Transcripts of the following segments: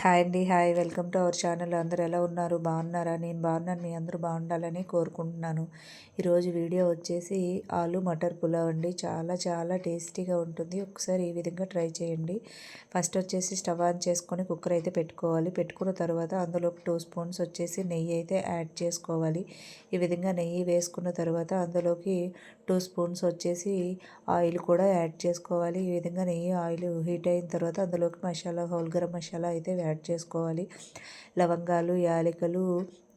Hi అండి hi. Welcome to our channel. అందరు ఎలా ఉన్నారు? బాగున్నారా? నేను బాగున్నాను. మీ అందరూ బాగుండాలని కోరుకుంటున్నాను. ఈరోజు వీడియో వచ్చేసి ఆలు మటర్ పులావ్ అండి. చాలా చాలా టేస్టీగా ఉంటుంది. ఒకసారి ఈ విధంగా ట్రై చేయండి. ఫస్ట్ వచ్చేసి స్టవ్ ఆన్ చేసుకొని కుక్కర్ అయితే పెట్టుకోవాలి. పెట్టుకున్న తర్వాత అందులో టూ స్పూన్స్ వచ్చేసి నెయ్యి అయితే యాడ్ చేసుకోవాలి. ఈ విధంగా నెయ్యి వేసుకున్న తర్వాత అందులోకి టూ స్పూన్స్ వచ్చేసి ఆయిల్ కూడా యాడ్ చేసుకోవాలి. ఈ విధంగా నెయ్యి ఆయిల్ హీట్ అయిన తర్వాత అందులోకి మసాలా హోల్ గరం మసాలా అయితే యాడ్ చేసుకోవాలి. లవంగాలు యాలకులు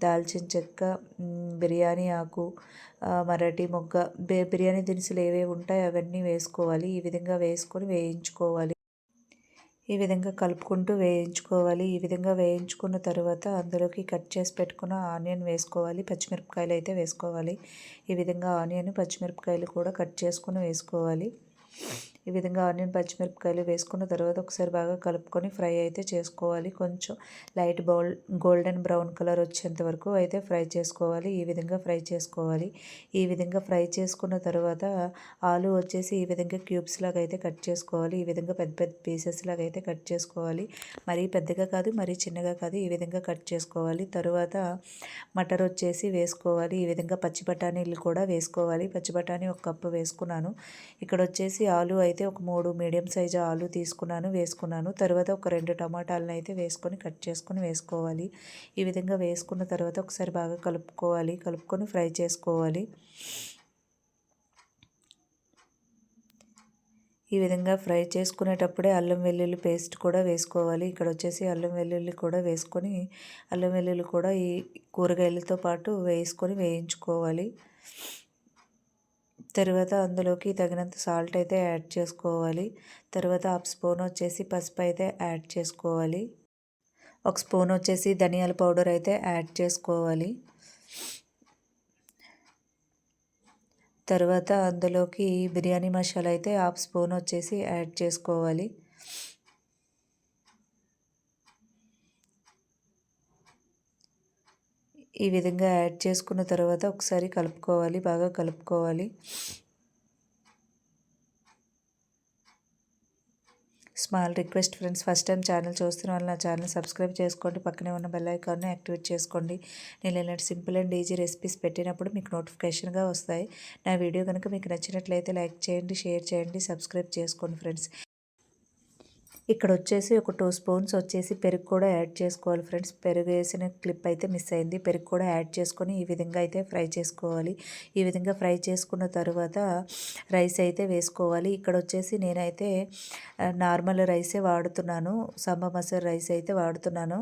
దాల్చిన చెక్క బిర్యానీ ఆకు మరాఠీ మొగ్గ బిర్యానీ దినుసులు ఏవేవి ఉంటాయో అవన్నీ వేసుకోవాలి. ఈ విధంగా వేసుకొని వేయించుకోవాలి. ఈ విధంగా కలుపుకుంటూ వేయించుకోవాలి. ఈ విధంగా వేయించుకున్న తర్వాత అందులోకి కట్ చేసి పెట్టుకున్న ఆనియన్ వేసుకోవాలి. పచ్చిమిరపకాయలు అయితే వేసుకోవాలి. ఈ విధంగా ఆనియన్ పచ్చిమిరపకాయలు కూడా కట్ చేసుకుని వేసుకోవాలి. ఈ విధంగా ఆనియన్ పచ్చిమిరపకాయలు వేసుకున్న తర్వాత ఒకసారి బాగా కలుపుకొని ఫ్రై అయితే చేసుకోవాలి. కొంచెం light bowl golden brown colour వచ్చేంత వరకు అయితే ఫ్రై చేసుకోవాలి. ఈ విధంగా ఫ్రై చేసుకోవాలి. ఈ విధంగా ఫ్రై చేసుకున్న తర్వాత ఆలు వచ్చేసి ఈ విధంగా క్యూబ్స్ లాగా అయితే కట్ చేసుకోవాలి. ఈ విధంగా పెద్ద పెద్ద పీసెస్ లాగా అయితే కట్ చేసుకోవాలి. మరీ పెద్దగా కాదు మరీ చిన్నగా కాదు ఈ విధంగా కట్ చేసుకోవాలి. తరువాత మటర్ వచ్చేసి వేసుకోవాలి. ఈ విధంగా పచ్చి బఠానీలు కూడా వేసుకోవాలి. పచ్చి బఠానీ ఒక కప్పు వేసుకున్నాను. ఇక్కడ వచ్చేసి ఆలు అయితే ఒక మూడు మీడియం సైజు ఆలు తీసుకున్నాను వేసుకున్నాను. తర్వాత ఒక రెండు టమాటాలను అయితే వేసుకొని కట్ చేసుకొని వేసుకోవాలి. ఈ విధంగా వేసుకున్న తర్వాత ఒకసారి బాగా కలుపుకోవాలి. కలుపుకొని ఫ్రై చేసుకోవాలి. ఈ విధంగా ఫ్రై చేసుకునేటప్పుడే అల్లం వెల్లుల్లి పేస్ట్ కూడా వేసుకోవాలి. ఇక్కడ వచ్చేసి అల్లం వెల్లుల్లి కూడా వేసుకొని అల్లం వెల్లుల్లి కూడా ఈ కూరగాయలతో పాటు వేసుకొని వేయించుకోవాలి. తర్వాత అందులోకి తగినంత సాల్ట్ అయితే యాడ్ చేసుకోవాలి. తర్వాత హాఫ్ స్పూన్ వచ్చేసి పసుపు అయితే యాడ్ చేసుకోవాలి. ఒక స్పూన్ వచ్చేసి ధనియాల పౌడర్ అయితే యాడ్ చేసుకోవాలి. తర్వాత అందులోకి బిర్యానీ మసాలా అయితే హాఫ్ స్పూన్ వచ్చేసి యాడ్ చేసుకోవాలి. ఈ విధంగా యాడ్ చేసుకున్న తర్వాత ఒకసారి కలుపుకోవాలి బాగా కలుపుకోవాలి. Small request friends first time channel చూస్తున్న వాళ్ళు నా ఛానల్ సబ్స్క్రైబ్ చేసుకోండి. పక్కనే ఉన్న బెల్ ఐకాన్ను యాక్టివేట్ చేసుకోండి. నేను ఇలాంటి సింపుల్ అండ్ ఈజీ రెసిపీస్ పెట్టినప్పుడు మీకు నోటిఫికేషన్గా వస్తాయి. నా వీడియో కనుక మీకు నచ్చినట్లయితే లైక్ చేయండి షేర్ చేయండి సబ్స్క్రైబ్ చేసుకోండి ఫ్రెండ్స్. ఇక్కడ వచ్చేసి ఒక టూ స్పూన్స్ వచ్చేసి పెరుగు కూడా యాడ్ చేసుకోవాలి ఫ్రెండ్స్. పెరుగు వేసిన క్లిప్ అయితే మిస్ అయింది. పెరుగు కూడా యాడ్ చేసుకొని ఈ విధంగా అయితే ఫ్రై చేసుకోవాలి. ఈ విధంగా ఫ్రై చేసుకున్న తర్వాత రైస్ అయితే వేసుకోవాలి. ఇక్కడ వచ్చేసి నేనైతే నార్మల్ రైసే వాడుతున్నాను. సమ్మ మసూర్ రైస్ అయితే వాడుతున్నాను.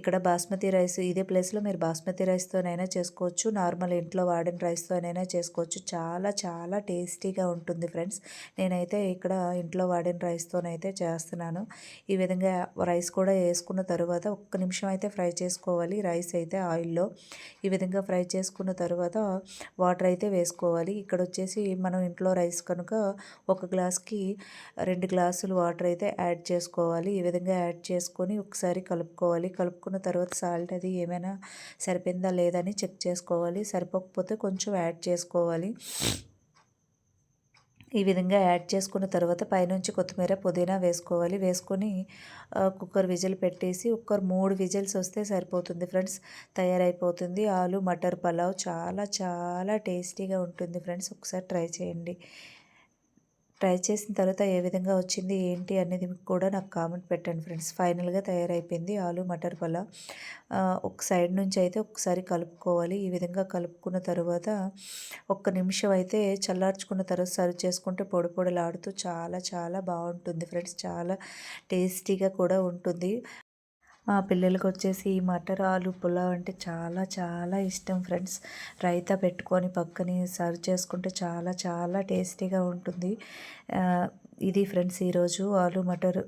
ఇక్కడ బాస్మతి రైస్ ఇదే ప్లేస్లో మీరు బాస్మతి రైస్తోనైనా చేసుకోవచ్చు. నార్మల్ ఇంట్లో వాడిన రైస్తోనైనా చేసుకోవచ్చు. చాలా చాలా టేస్టీగా ఉంటుంది ఫ్రెండ్స్. నేనైతే ఇక్కడ ఇంట్లో వాడిన రైస్తోనైతే చేస్తున్నాను. ఈ విధంగా రైస్ కూడా వేసుకున్న తర్వాత ఒక్క నిమిషం అయితే ఫ్రై చేసుకోవాలి. రైస్ అయితే ఆయిల్లో ఈ విధంగా ఫ్రై చేసుకున్న తర్వాత వాటర్ అయితే వేసుకోవాలి. ఇక్కడ వచ్చేసి మనం ఇంట్లో రైస్ కనుక ఒక గ్లాస్కి రెండు గ్లాసులు వాటర్ అయితే యాడ్ చేసుకోవాలి. ఈ విధంగా యాడ్ చేసుకొని ఒకసారి కలుపుకోవాలి. కలుపుకున్న తర్వాత సాల్ట్ అది ఏమైనా సరిపోయిందా లేదని చెక్ చేసుకోవాలి. సరిపోకపోతే కొంచెం యాడ్ చేసుకోవాలి. ఈ విధంగా యాడ్ చేసుకున్న తర్వాత పైనుంచి కొత్తిమీర పుదీనా వేసుకోవాలి. వేసుకొని కుక్కర్ విజిల్ పెట్టేసి ఒక్కరు మూడు విజిల్స్ వస్తే సరిపోతుంది ఫ్రెండ్స్. తయారైపోతుంది. ఆలు మటర్ పలావ్ చాలా చాలా టేస్టీగా ఉంటుంది ఫ్రెండ్స్. ఒకసారి ట్రై చేయండి. ట్రై చేసిన తర్వాత ఏ విధంగా వచ్చింది ఏంటి అనేది కూడా నాకు కామెంట్ పెట్టండి ఫ్రెండ్స్. ఫైనల్గా తయారైపోయింది ఆలు మటర్ పలావ్ ఒక సైడ్ నుంచి అయితే ఒకసారి కలుపుకోవాలి. ఈ విధంగా కలుపుకున్న తర్వాత ఒక్క నిమిషం అయితే చల్లార్చుకున్న తర్వాత సర్వ్ చేసుకుంటే పొడి పొడిలాడుతూ చాలా చాలా బాగుంటుంది ఫ్రెండ్స్. చాలా టేస్టీగా కూడా ఉంటుంది. మా పిల్లలకి వచ్చేసి ఈ మటర్ ఆలు పులావ్ అంటే చాలా చాలా ఇష్టం ఫ్రెండ్స్. రైతా పెట్టుకొని పక్కని సర్వ్ చేసుకుంటే చాలా చాలా టేస్టీగా ఉంటుంది. ఇది ఫ్రెండ్స్ ఈరోజు ఆలు మటర్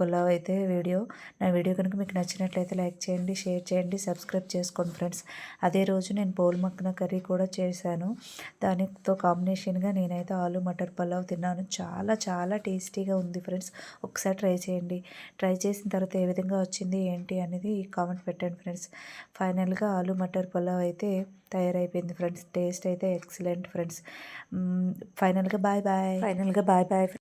పులావ్ అయితే వీడియో. నా వీడియో కనుక మీకు నచ్చినట్లయితే లైక్ చేయండి షేర్ చేయండి సబ్స్క్రైబ్ చేసుకోండి ఫ్రెండ్స్. అదే రోజు నేను పోల్ మక్కన కర్రీ కూడా చేశాను. దానితో కాంబినేషన్గా నేనైతే ఆలు మటర్ పులావ్ తిన్నాను. చాలా చాలా టేస్టీగా ఉంది ఫ్రెండ్స్. ఒకసారి ట్రై చేయండి. ట్రై చేసిన తర్వాత ఏ విధంగా వచ్చింది ఏంటి అనేది కామెంట్ పెట్టండి ఫ్రెండ్స్. ఫైనల్గా ఆలు మటర్ పులావ్ అయితే తయారైపోయింది ఫ్రెండ్స్. టేస్ట్ అయితే ఎక్సలెంట్ ఫ్రెండ్స్. ఫైనల్గా బాయ్ బాయ్. ఫైనల్గా బాయ్ బాయ్.